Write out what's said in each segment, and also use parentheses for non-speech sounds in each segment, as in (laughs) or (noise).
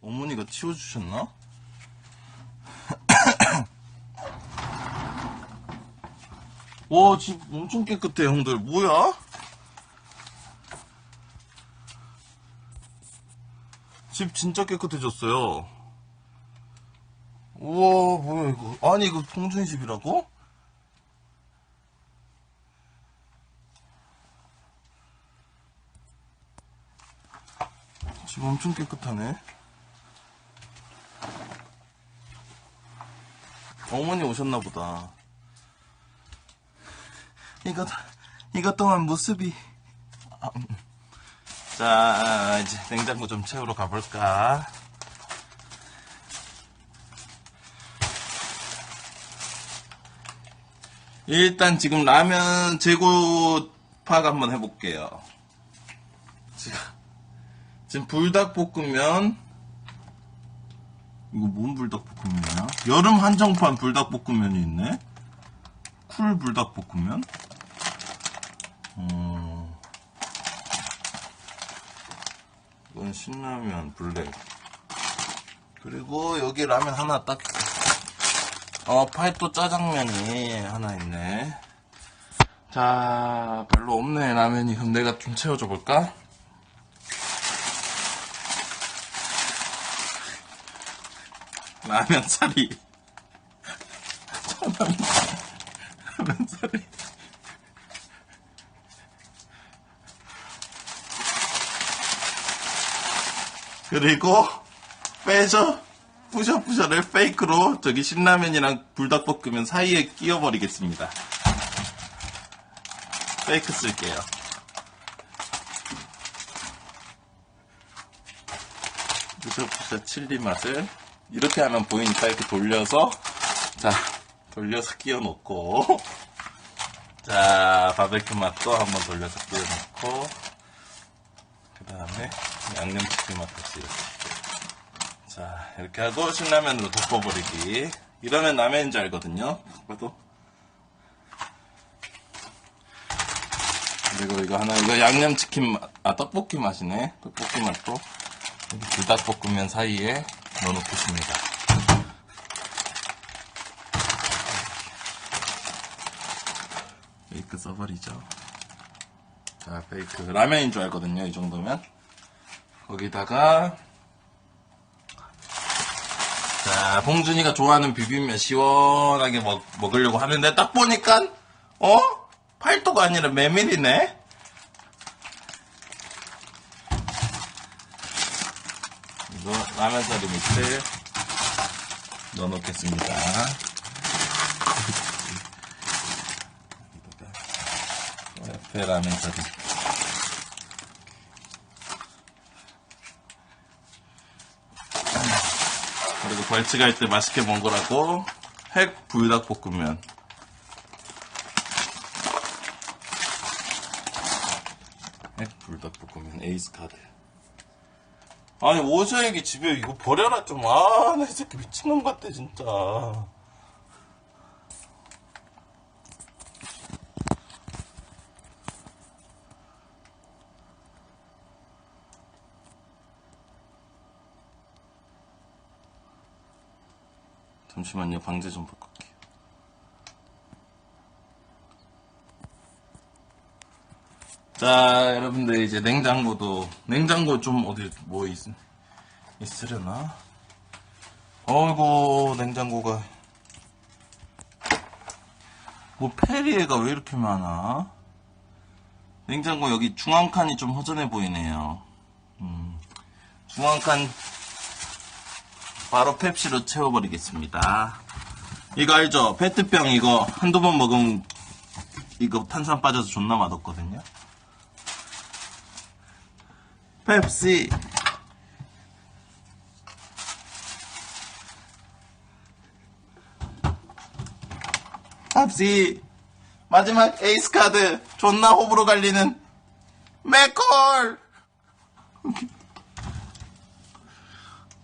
어머니가 치워주셨나? (coughs) 와, 집 엄청 깨끗해, 형들. 뭐야? 집 진짜 깨끗해졌어요. 우와, 뭐야, 이거. 아니, 이거 동준이 집이라고? 엄청 깨끗하네. 어머니 오셨나 보다. 이것, 이것 동안 모습이. 아, 음. 자, 이제 냉장고 좀 채우러 가볼까. 일단 지금 라면 재고 파악 한번 해볼게요. 지금, 지금 불닭볶음면, 이거 뭔 불닭볶음면이야? 여름 한정판 불닭볶음면이 있네? 쿨 불닭볶음면? 어... 이건 신라면 블랙. 그리고 여기 라면 하나 딱, 어, 팔도 짜장면이 하나 있네. 자, 별로 없네, 라면이. 그럼 내가 좀 채워줘 볼까? 라면 사리. 라면 사리. 그리고 빼서 뿌셔뿌셔를 페이크로 저기 신라면이랑 불닭볶음면 사이에 끼워버리겠습니다. 페이크 쓸게요. 뿌셔뿌셔 칠리 맛을 이렇게 하면 보이니까 이렇게 돌려서 자 돌려서 끼워 놓고 자 바베큐 맛도 한번 돌려서 끼워 놓고 그 다음에 양념치킨 맛 같이 이렇게. 자 이렇게 하고 신라면으로 덮어버리기. 이러면 라면인 줄 알거든요. 봐도. 그리고 이거 하나 이거 양념치킨 맛, 아 떡볶이 맛이네. 떡볶이 맛도. 불닭볶음면 사이에 넣어놓겠습니다. 페이크 써버리죠. 자, 페이크. 라면인 줄 알거든요, 이 정도면. 거기다가, 자, 봉준이가 좋아하는 비빔면 시원하게 먹, 먹으려고 하는데, 딱 보니까, 어? 팔도가 아니라 메밀이네? 이거 라면 사리 믹스 넣어 놓겠습니다. 사리. 그리고 벌칙 할 때 맛있게 먹으라고 핵 불닭 볶음면. 핵 불닭 볶음면 에이스 카드. 아니 오저에게 집에 이거 버려라 좀. 아, 나 이 새끼 미친놈 같아 진짜. 잠시만요, 방제 좀 바꿀게요. 자, 여러분들 이제 냉장고도 냉장고 좀 어디 뭐 있, 있으려나? 어이구 냉장고가 뭐 페리에가 왜 이렇게 많아? 냉장고 여기 중앙칸이 좀 허전해 보이네요. 음, 중앙칸 바로 펩시로 채워버리겠습니다. 이거 알죠? 페트병 이거 한두 번 먹으면 이거 탄산 빠져서 존나 맛없거든요. 펩시. 펩시. 마지막 에이스 카드. 존나 호불호 갈리는 맥콜. (laughs)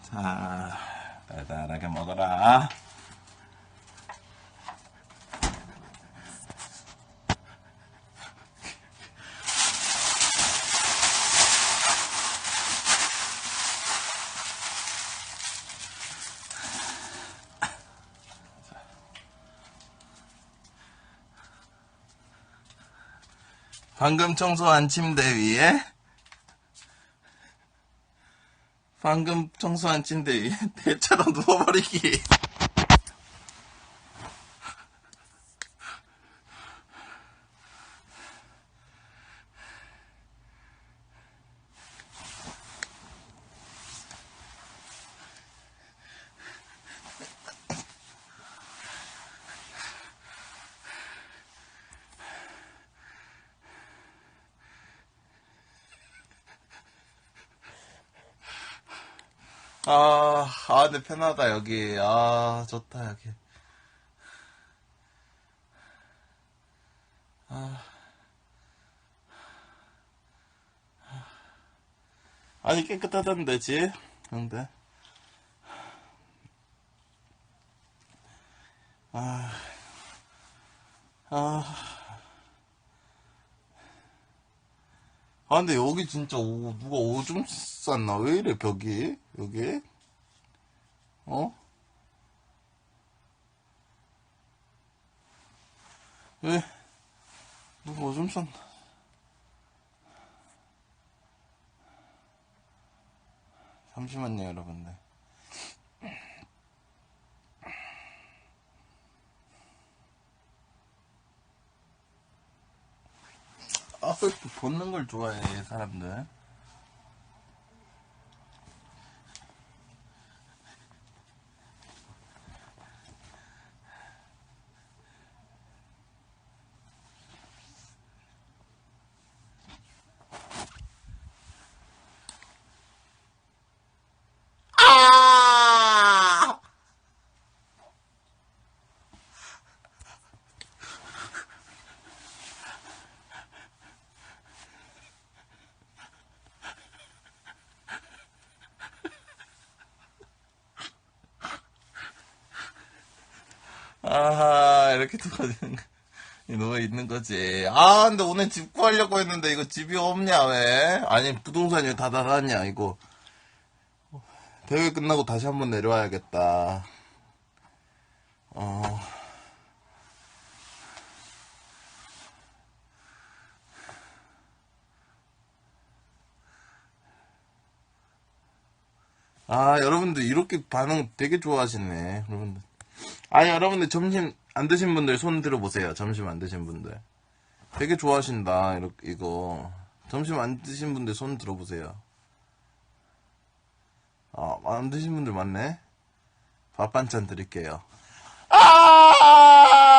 자, 대단하게 먹어라. 방금 청소한 침대 위에 방금 청소한 침대 위에 (laughs) 대처럼 누워버리기. 아, 아, 근데 편하다, 여기. 아, 좋다, 여기. 아. 아니, 깨끗하던데, 집? 근데. 아. 아. 아, 근데 여기 진짜 오, 누가 오줌 쌌나? 왜 이래, 벽이? 여기? 어? 왜? 누가 오줌 쌌나? 잠시만요, 여러분들. 아, 왜 이렇게 벗는 걸 좋아해, 사람들? 아! 아하, 이렇게 누워 있는, 거지. 아, 근데 오늘 집 구하려고 했는데 이거 집이 없냐, 왜? 아니, 부동산이 왜다 나갔냐, 이거. 대회 끝나고 다시 한번 내려와야겠다. 어. 아, 여러분들 이렇게 반응 되게 좋아하시네, 여러분들. 아, 여러분들 점심 안 드신 분들 손 들어보세요. 점심 안 드신 분들. 되게 좋아하신다, 이렇게, 이거. 점심 안 드신 분들 손 들어보세요. 아, 안 드신 분들 많네? 밥 반찬 드릴게요. 아!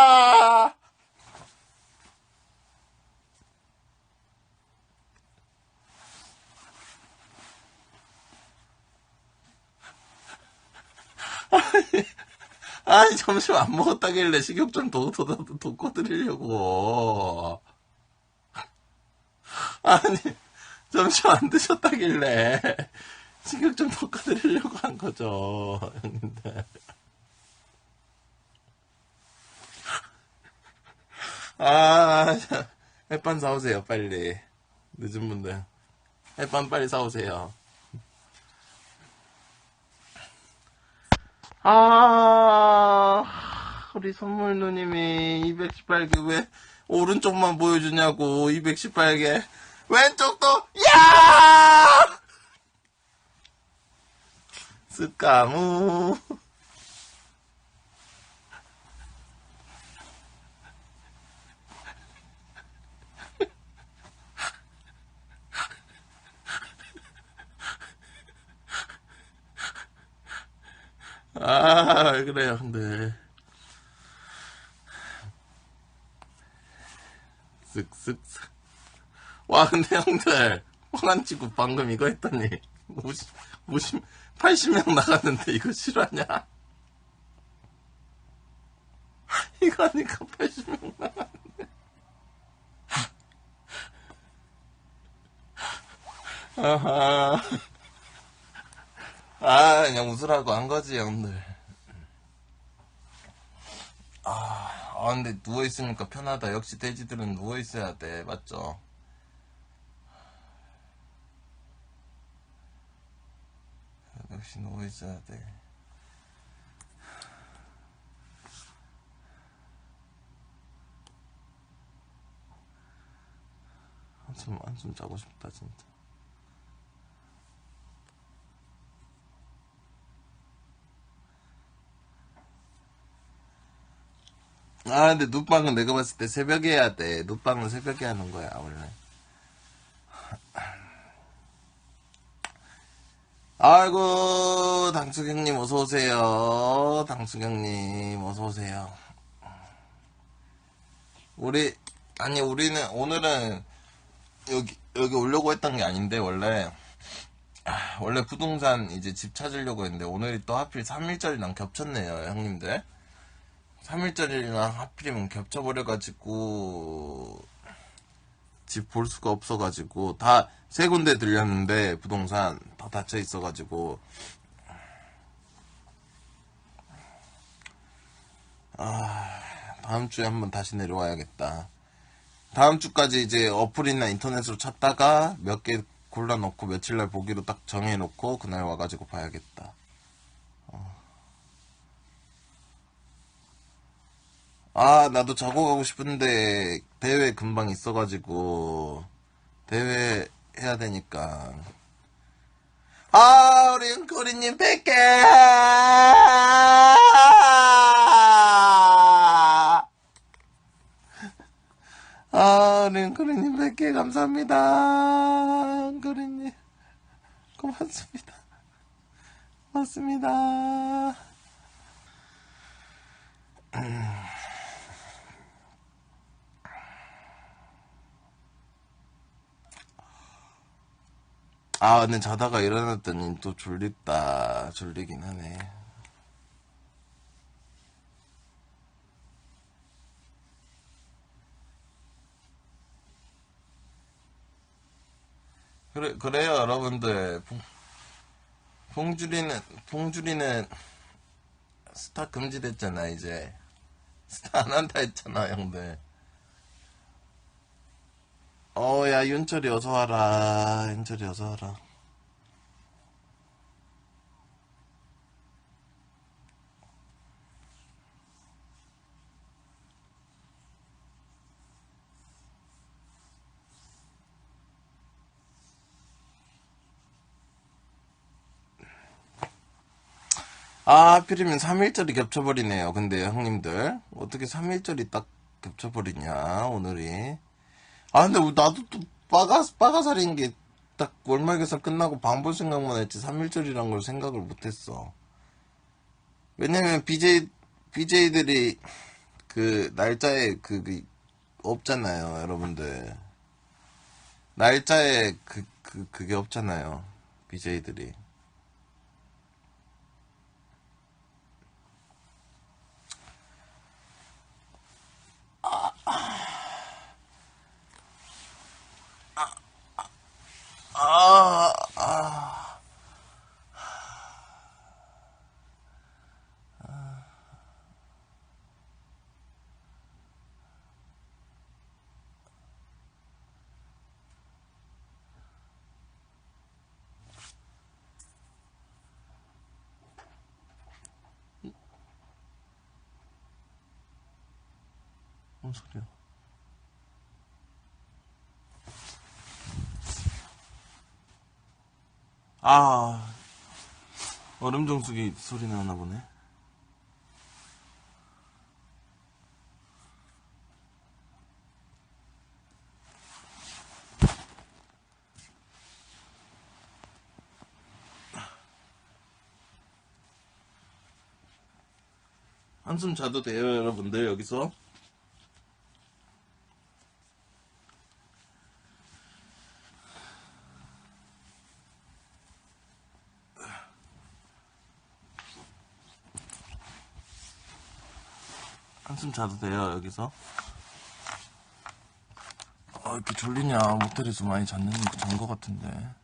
아니, 점심 안 먹었다길래 식욕 좀 더, 더, 더, 돋궈드리려고. 아니, 점심 안 드셨다길래 식욕 좀 돋궈드리려고 한 거죠, 형님들. 아, 자, 햇반 사오세요, 빨리. 늦은 분들. 햇반 빨리 사오세요. 아, 우리 선물 누님이 218개 왜 오른쪽만 보여주냐고, 218개. 왼쪽도, 야! 스카무. 아, 왜 그래요, 근데. 와, 근데 형들, 황한 치고 방금 이거 했더니, 50, 50, 80명 나갔는데 이거 실화냐? 이거 하니까 80명 나갔는데. 아하. 아, 그냥 웃으라고 한 거지, 형들. 아, 아, 근데 누워 있으니까 편하다. 역시 돼지들은 누워 있어야 돼. 맞죠? 역시 누워 있어야 돼. 한숨 한숨 자고 싶다 진짜. 아 근데 눕방은 내가 봤을 때 새벽에 해야 돼. 눕방은 새벽에 하는 거야 원래. 아이고 당수경님 어서 오세요. 당수경님 어서 오세요. 우리 아니 우리는 오늘은 여기 여기 오려고 했던 게 아닌데 원래 아, 원래 부동산 이제 집 찾으려고 했는데 오늘이 또 하필 3일절이랑 겹쳤네요 형님들 3일절이랑 하필이면 겹쳐버려가지고 집 볼 수가 없어가지고 다 세 군데 들렸는데 부동산 다 닫혀 있어가지고 아 다음 주에 한번 다시 내려와야겠다. 다음 주까지 이제 어플이나 인터넷으로 찾다가 몇 개 골라놓고 며칠날 보기로 딱 정해놓고 그날 와가지고 봐야겠다. 아, 나도 자고 가고 싶은데 대회 금방 있어가지고 대회 해야 되니까. 아, 우리 은코리님 100개! 아, 우리 은코리님 100개 감사합니다. 은코리님. 고맙습니다. 고맙습니다. 아, 근데 자다가 일어났더니 또 졸립다. 졸리긴 하네. 그래, 그래요, 여러분들. 봉, 봉주리는, 봉주리는 스타 금지됐잖아, 이제. 스타 안 한다 했잖아, 형들. 어, 야, 윤철이 어서 와라. 윤철이 어서 와라. 아, 하필이면 3일절이 겹쳐버리네요. 근데 형님들. 어떻게 3일절이 딱 겹쳐버리냐, 오늘이. 아, 근데 나도 또 빠가, 빠가살인 게 딱 월말개설 끝나고 방볼 생각만 했지 3일절이란 걸 생각을 못했어. 왜냐면 BJ, BJ들이 그 날짜에 그, 그 없잖아요, 여러분들. 날짜에 그, 그, 그게 없잖아요. BJ들이. 아, 아. 뭔 소리야? 아, 얼음 정수기 소리 나나 보네. 한숨 자도 돼요, 여러분들, 여기서. 한숨 자도 돼요, 여기서. 아, 이렇게 졸리냐. 모텔에서 많이 잤는, 잔것 같은데.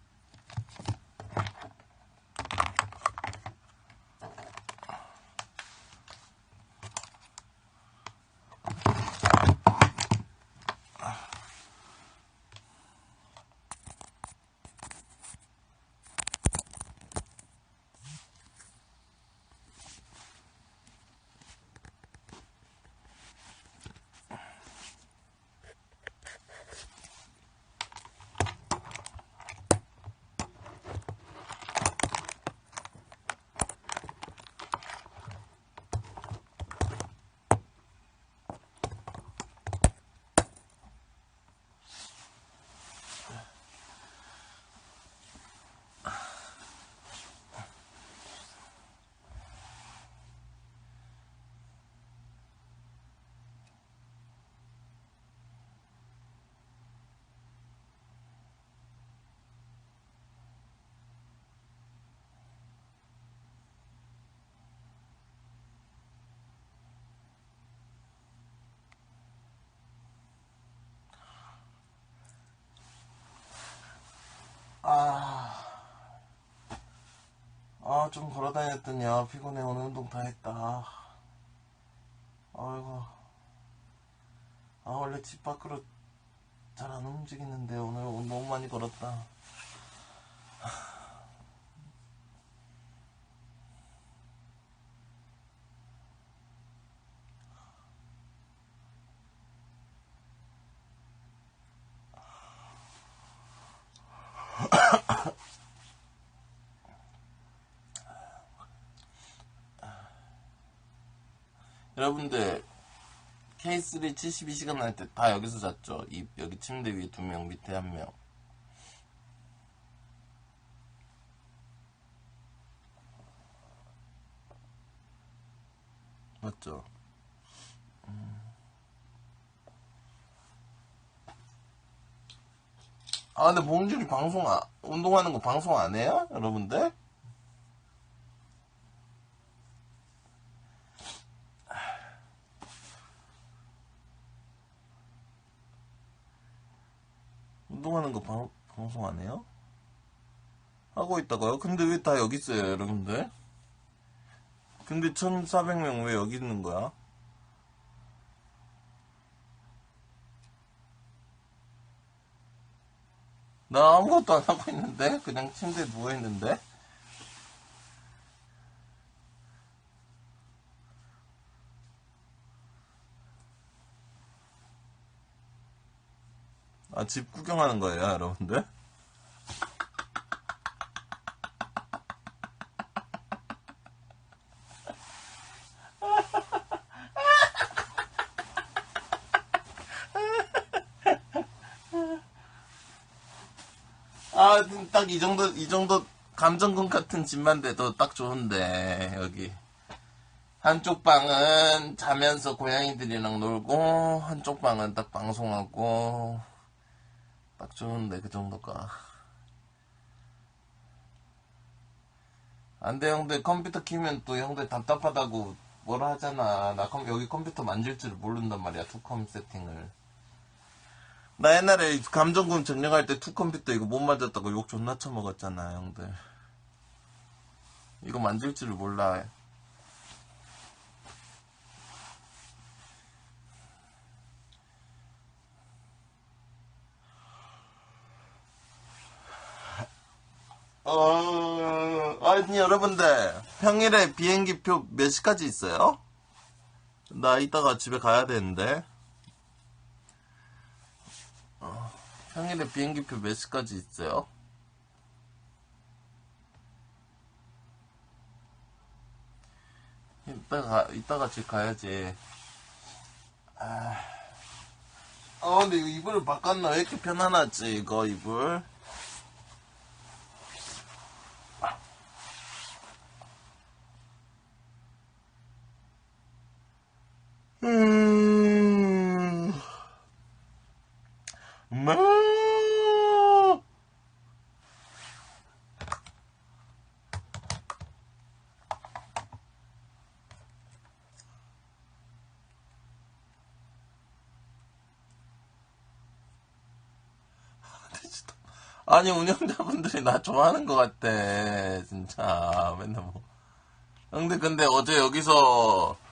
아, 아, 좀 걸어 다녔더니, 아, 피곤해. 오늘 운동 다 했다. 아이고. 아, 원래 집 밖으로 잘 안 움직이는데, 오늘 너무 많이 걸었다. 여러분들, K3 72시간 할 때 다 여기서 잤죠? 이, 여기 침대 위에 두 명, 밑에 한 명. 맞죠? 음. 아, 근데 봉준이 방송, 아, 운동하는 거 방송 안 해요? 여러분들? 운동하는 거 방, 방송 안 해요? 하고 있다고요? 근데 왜 다 여기 있어요, 여러분들? 근데 1400명 왜 여기 있는 거야? 나 아무것도 안 하고 있는데? 그냥 침대에 누워있는데? 아, 집 구경하는 거예요, 여러분들? 아, 딱 이 정도, 이 정도 감정금 같은 집만 돼도 딱 좋은데, 여기. 한쪽 방은 자면서 고양이들이랑 놀고, 한쪽 방은 딱 방송하고, 딱 좋은데, 그 정도가. 안 돼, 형들. 컴퓨터 키면 또 형들 답답하다고 뭐라 하잖아. 나 컴- 여기 컴퓨터 만질 줄 모른단 말이야, 투컴 세팅을. 나 옛날에 감정금 전령할 때 투컴퓨터 이거 못 맞았다고 욕 존나 쳐먹었잖아, 형들. 이거 만질 줄 몰라. 어, 아니, 여러분들, 평일에 비행기표 몇 시까지 있어요? 나 이따가 집에 가야 되는데. 어, 평일에 비행기표 몇 시까지 있어요? 이따가, 이따가 집 가야지. 아, 어, 근데 이거 이불을 바꿨나? 왜 이렇게 편안하지, 이거, 이불? 음. 뭐. 아니 운영자분들이 나 좋아하는 것 같아 진짜 맨날 뭐 근데 근데 어제 여기서 그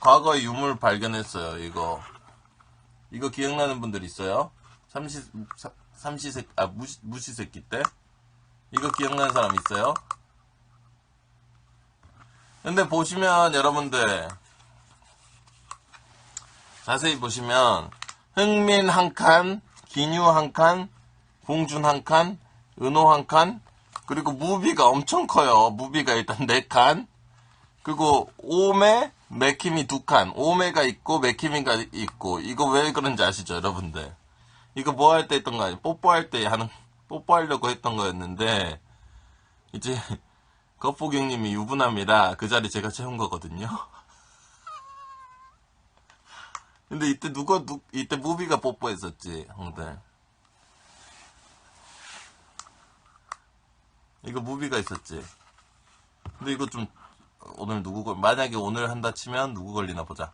과거의 유물 발견했어요, 이거. 이거 기억나는 분들 있어요? 삼시, 사- 삼시세, 아, 무시, 무시새끼 때? 이거 기억나는 사람 있어요? 근데 보시면, 여러분들, 자세히 보시면, 흥민 한 칸, 기뉴 한 칸, 봉준 한 칸, 은호 한 칸, 그리고 무비가 엄청 커요. 무비가 일단 네 칸, 그리고 오메 맥힘이 두 칸, 오메가 있고 맥힘이가 있고 이거 왜 그런지 아시죠, 여러분들? 이거 뭐 할 때 했던 거 아니에요? 뽀뽀할 때 하는 뽀뽀하려고 했던 거였는데 이제 (laughs) 거포경님이 유부남이라 그 자리 제가 채운 거거든요. (laughs) 근데 이때 누가 누 이때 무비가 뽀뽀했었지, 형들. 이거 무비가 있었지. 근데 이거 좀 오늘 누구 걸 만약에 오늘 한다 치면 누구 걸리나 보자.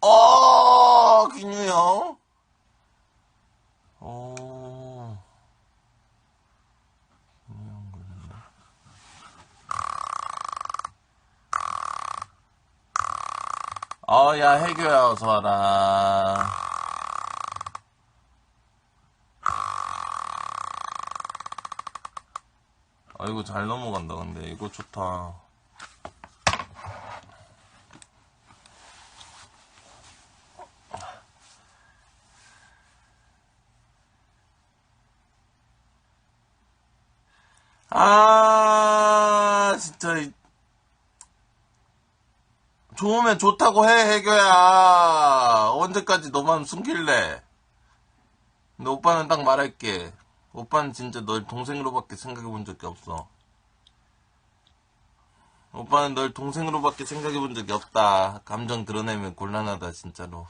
어 기뉴 형? 어... 어야 해교야 어서와라. 이고, 잘 넘어간다, 근데. 이거 좋다. 아, 진짜. 이- 좋으면 좋다고 해, 해교야. 언제까지 너만 숨길래? 근데 오빠는 딱 말할게. 오빠는 진짜 널 동생으로밖에 생각해 본 적이 없어. 오빠는 널 동생으로밖에 생각해 본 적이 없다. 감정 드러내면 곤란하다, 진짜로.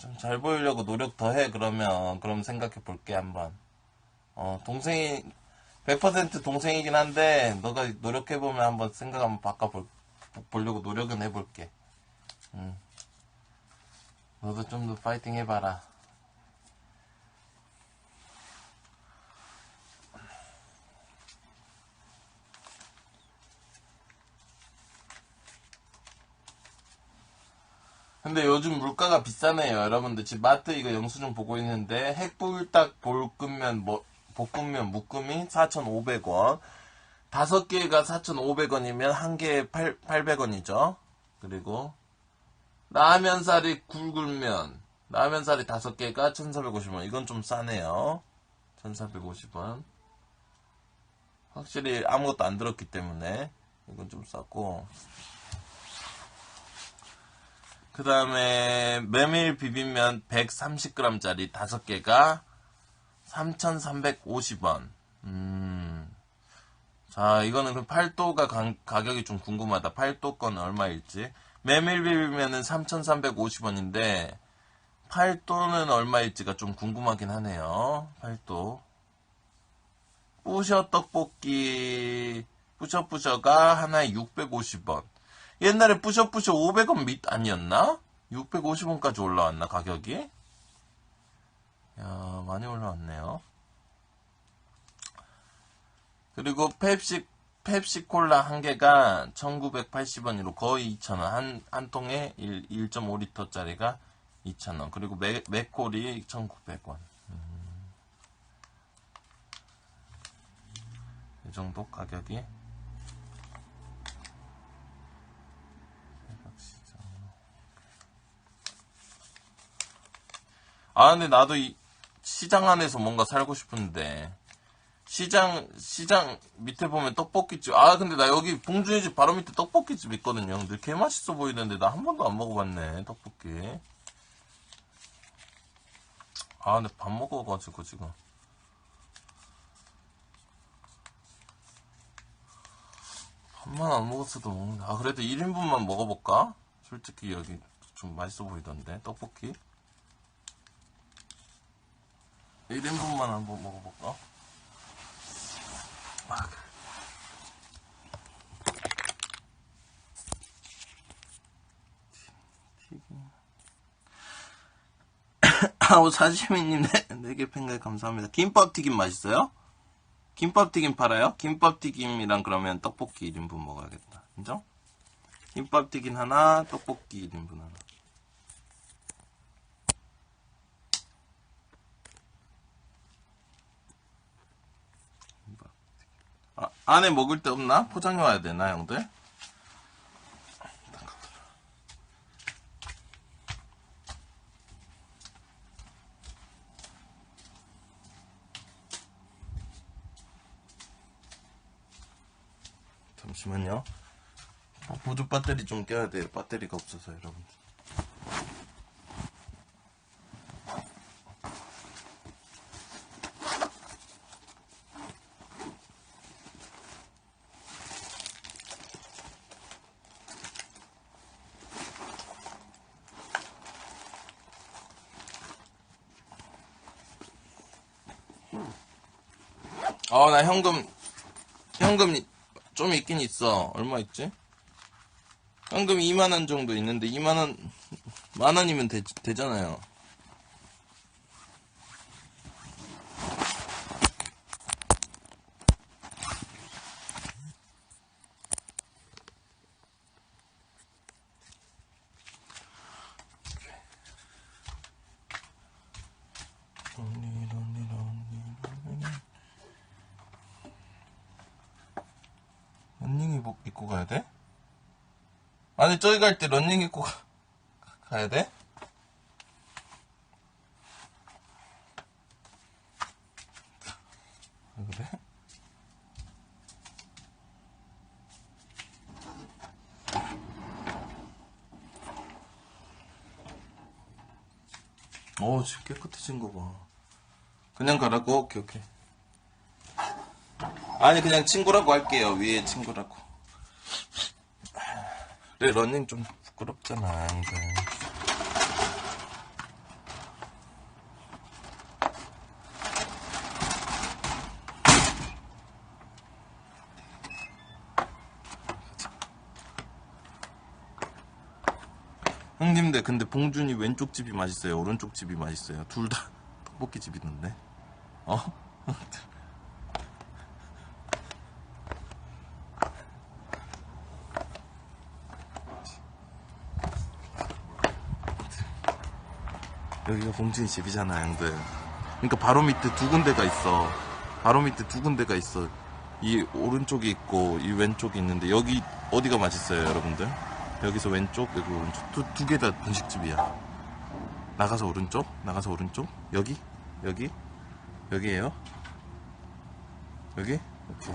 좀잘 보이려고 노력 더 해, 그러면. 그럼 생각해 볼게, 한번. 어, 동생이, 100% 동생이긴 한데, 너가 노력해보면 한번 생각 한번 바꿔볼, 보려고 노력은 해볼게. 응. 너도 좀 더 파이팅 해봐라. 근데 요즘 물가가 비싸네요, 여러분들. 지금 마트 이거 영수증 보고 있는데, 핵불닭 볶음면, 뭐, 볶음면 묶음이 4,500원. 다섯 개가 4,500원이면 한 개에 8, 800원이죠. 그리고, 라면사리 굵을면, 라면사리 다섯 개가 1,450원. 이건 좀 싸네요. 1,450원. 확실히 아무것도 안 들었기 때문에, 이건 좀 싸고. 그 다음에 메밀 비빔면 130g짜리 5개가 3,350원. 음. 자, 이거는 그 팔도가 가, 가 격이 좀 궁금하다. 팔도 건 얼마일지. 메밀 비빔면은 3,350원인데, 팔도는 얼마일지가 좀 궁금하긴 하네요. 팔도. 뿌셔 떡볶이, 뿌셔뿌셔가 하나에 650원. 옛날에 뿌셔뿌셔 500원 밑 아니었나? 650원까지 올라왔나 가격이? 야 많이 올라왔네요. 그리고 펩시 펩시 콜라 한 개가 1980원으로 거의 2,000원. 한, 한 통에 1, 1.5리터짜리가 2,000원. 그리고 맥, 맥콜이 1,900원. 음. 이 정도 가격이. 아, 근데 나도 이 시장 안에서 뭔가 살고 싶은데. 시장, 시장 밑에 보면 떡볶이집. 아, 근데 나 여기 봉준이 집 바로 밑에 떡볶이집 있거든요. 근데 개 맛있어 보이는데 나 한 번도 안 먹어봤네, 떡볶이. 아, 근데 밥 먹어가지고 지금. 밥만 안 먹었어도 먹는다. 아, 그래도 1인분만 먹어볼까? 솔직히 여기 좀 맛있어 보이던데, 떡볶이. 1인분만 한번 먹어볼까? 아, 그래. 아우, 사시미님, 네, 네개 팬가 감사합니다. 김밥 튀김 맛있어요? 김밥 튀김 팔아요? 김밥 튀김이랑 그러면 떡볶이 1인분 먹어야겠다. 인정? 김밥 튀김 하나, 떡볶이 1인분 하나. 아, 안에 먹을 데 없나? 포장해 와야 되나, 형들? 잠시만요. 아, 보조 배터리 좀 껴야 돼요. 배터리가 없어서, 여러분. 어, 현금 현금 좀 있긴 있어 얼마 있지? 현금 2만원 정도 있는데 2만원 만원이면 되잖아요 런닝 입고, 가야 돼? 아니, 저기 갈 때 런닝 입고 가, 가야 돼? 아, 그래? 어, 지금 깨끗해진 거 봐. 그냥 가라고? 오케이, 오케이. 아니, 그냥 친구라고 할게요. 위에 친구라고. 그래, 러닝 좀 부끄럽잖아, 근데. 형님들, 근데 봉준이 왼쪽 집이 맛있어요? 오른쪽 집이 맛있어요? 둘 다 떡볶이 집이던데? 어? 여기가 봉준이 집이잖아, 형들. 그러니까 바로 밑에 두 군데가 있어. 바로 밑에 두 군데가 있어. 이 오른쪽이 있고 이 왼쪽이 있는데 여기 어디가 맛있어요, 여러분들? 여기서 왼쪽, 여기 오른쪽 두두개다 분식집이야. 나가서 오른쪽, 나가서 오른쪽, 여기, 여기, 여기에요. 여기, 오케이.